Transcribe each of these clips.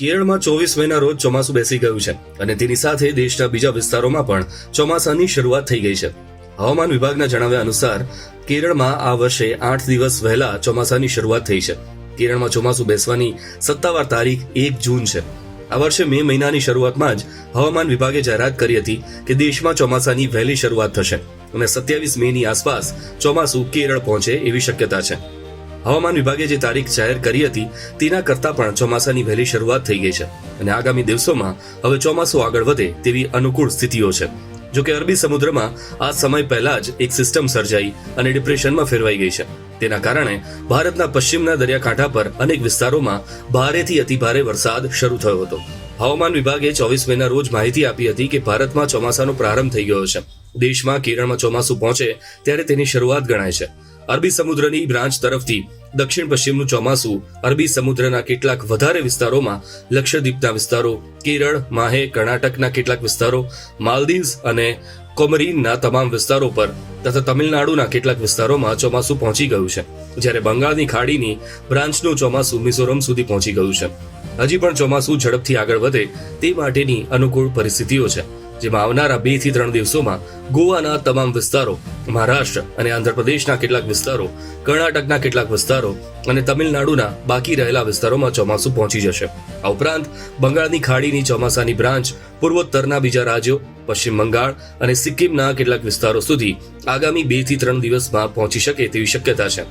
કેરળમાં ચોવીસ મેના રોજ ચોમાસું બેસી ગયું છે અને તેની સાથે દેશના બીજા વિસ્તારોમાં પણ ચોમાસાની શરૂઆત થઈ ગઈ છે. હવામાન વિભાગના જણાવ્યા અનુસાર, કેરળમાં આ વર્ષે આઠ દિવસ વહેલા ચોમાસાની શરૂઆત થઈ છે. કેરળમાં ચોમાસું બેસવાની સત્તાવાર તારીખ એક જૂન છે. આ વર્ષે મે મહિનાની શરૂઆતમાં જ હવામાન વિભાગે જાહેરાત કરી હતી કે દેશમાં ચોમાસાની વહેલી શરૂઆત થશે અને સત્યાવીસ મેની આસપાસ ચોમાસું કેરળ પહોંચે એવી શક્યતા છે. હવામાન વિભાગે જે તારીખ જાહેર કરી હતી, તેના કરતાં પણ ચોમાસાની વહેલી શરૂઆત થઈ ગઈ છે. અને આગામી દિવસોમાં હવે ચોમાસું આગળ વધે તેવી અનુકૂળ સ્થિતિઓ છે. જો કે અરબી સમુદ્રમાં આ સમય પહેલા જ એક સિસ્ટમ સર્જાઈ અને ડિપ્રેશનમાં ફેરવાઈ ગઈ છે. તેના કારણે ભારતના પશ્ચિમના દરિયાકાંઠા પર અનેક વિસ્તારોમાં ભારેથી અતિભારે વરસાદ શરૂ થયો હતો. હવામાન વિભાગે ચોવીસ મેના રોજ માહિતી આપી હતી કે ભારતમાં ચોમાસાનો પ્રારંભ થઈ ગયો છે. દેશમાં કેરળમાં ચોમાસું પહોંચે ત્યારે તેની શરૂઆત ગણાય છે. અરબી સમુદ્રની બ્રાન્ચ તરફથી દક્ષિણ પશ્ચિમનું ચોમાસું અરબી સમુદ્રના કેટલાક વધારે વિસ્તારોમાં લક્ષદ્વીપના વિસ્તારો, કેરળ, માહે, કર્ણાટકના કેટલાક વિસ્તારો, માલદીવ્સ અને કોમરીનના તમામ વિસ્તારો પર તથા તમિલનાડુના કેટલાક વિસ્તારોમાં ચોમાસું પહોંચી ગયું છે, જ્યારે બંગાળની ખાડીની બ્રાન્ચનું ચોમાસું મિઝોરમ સુધી પહોંચી ગયું છે. હજી પણ ચોમાસું ઝડપથી આગળ વધે તે માટેની અનુકૂળ પરિસ્થિતિઓ છે. જેમાં આવનારા બેથી ત્રણ દિવસોમાં ગોવાના તમામ વિસ્તારો, મહારાષ્ટ્ર અને આંધ્રપ્રદેશના કેટલાક વિસ્તારો, કર્ણાટકના કેટલાક વિસ્તારો અને તમિલનાડુના બાકી રહેલા વિસ્તારોમાં ચોમાસું પહોંચી જશે. આ ઉપરાંત બંગાળની ખાડીની ચોમાસાની બ્રાન્ચ, પૂર્વોત્તરના બીજા રાજ્યો, પશ્ચિમ બંગાળ અને સિક્કિમના કેટલાક વિસ્તારો સુધી આગામી બેથી ત્રણ દિવસમાં પહોંચી શકે તેવી શક્યતા છે.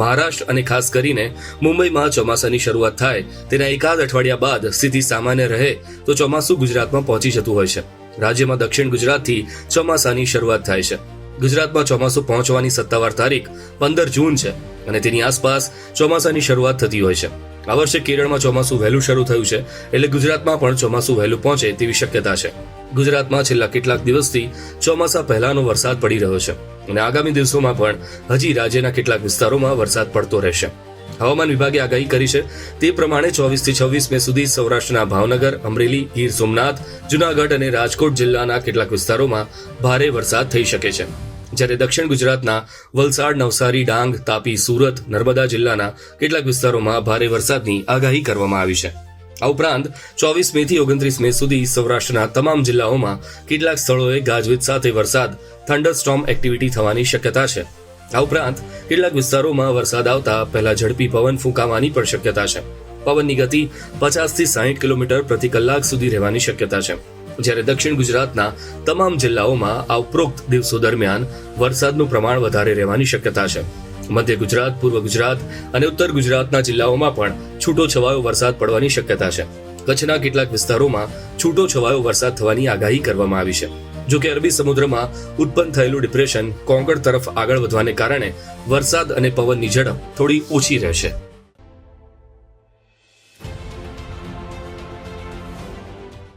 મહારાષ્ટ્ર અને ખાસ કરીને મુંબઈમાં ચોમાસાની શરૂઆત થાય તેના એકાદ અઠવાડિયા બાદ સ્થિતિ સામાન્ય રહે તો ચોમાસું ગુજરાતમાં પહોંચી જતું હોય છે. રાજ્યમાં દક્ષિણ ગુજરાતથી ચોમાસાની શરૂઆત થાય છે. ગુજરાતમાં ચોમાસું પહોંચવાની સત્તાવાર તારીખ પંદર જૂન છે અને તેની આસપાસ ચોમાસાની શરૂઆત થતી હોય છે. આ વર્ષે કેરળમાં ચોમાસું વહેલું શરૂ થયું છે એટલે ગુજરાતમાં પણ ચોમાસું વહેલું પહોંચે તેવી શક્યતા છે. ગુજરાતમાં છેલ્લા કેટલાક દિવસથી ચોમાસા પહેલાનો વરસાદ પડી રહ્યો છે અને આગામી દિવસોમાં પણ હજી રાજ્યના કેટલાક વિસ્તારોમાં વરસાદ પડતો રહેશે. હવામાન વિભાગે આગાહી કરી છે. તે પ્રમાણે ચોવીસથી છવ્વીસ મે સુધી સૌરાષ્ટ્રના ભાવનગર, અમરેલી, ગીર સોમનાથ, જુનાગઢ અને રાજકોટ જિલ્લાના કેટલાક વિસ્તારોમાં ભારે વરસાદ થઈ શકે છે. જ્યારે દક્ષિણ ગુજરાતના વલસાડ, નવસારી, ડાંગ, તાપી, સુરત, નર્મદા જિલ્લાના કેટલાક વિસ્તારોમાં ભારે વરસાદની આગાહી કરવામાં આવી છે. આ ઉપરાંત ચોવીસ મે થી ઓગણત્રીસ મે સુધી સૌરાષ્ટ્રના તમામ જિલ્લાઓમાં કેટલાક સ્થળોએ ગાજવીજ સાથે વરસાદ થંડર સ્ટોર્મ એક્ટિવિટી થવાની શક્યતા છે. આ ઉપરાંત, કેટલાક વિસ્તારોમાં વરસાદ આવતા પહેલા ઝડપી પવન ફૂંકાવાની પણ શક્યતા છે. પવનની ગતિ પચાસથી સાહીઠ કિલોમીટર પ્રતિ કલાક સુધી રહેવાની શક્યતા છે. જ્યારે દક્ષિણ ગુજરાતના તમામ જિલ્લાઓમાં આ ઉપરોક્ત દિવસો દરમિયાન વરસાદનું પ્રમાણ વધારે રહેવાની શક્યતા છે. મધ્ય ગુજરાત, પૂર્વ ગુજરાત અને ઉત્તર ગુજરાતના જિલ્લાઓમાં પણ છૂટો છવાયો વરસાદ પડવાની શક્યતા છે. કચ્છના કેટલાક વિસ્તારોમાં છૂટો છવાયો વરસાદ થવાની આગાહી કરવામાં આવી છે. જો કે અરબી સમુદ્રમાં ઉત્પન્ન થયેલું ડિપ્રેશન કોંકણ તરફ આગળ વધવાને કારણે વરસાદ અને પવનની ઝડપ થોડી ઓછી રહેશે.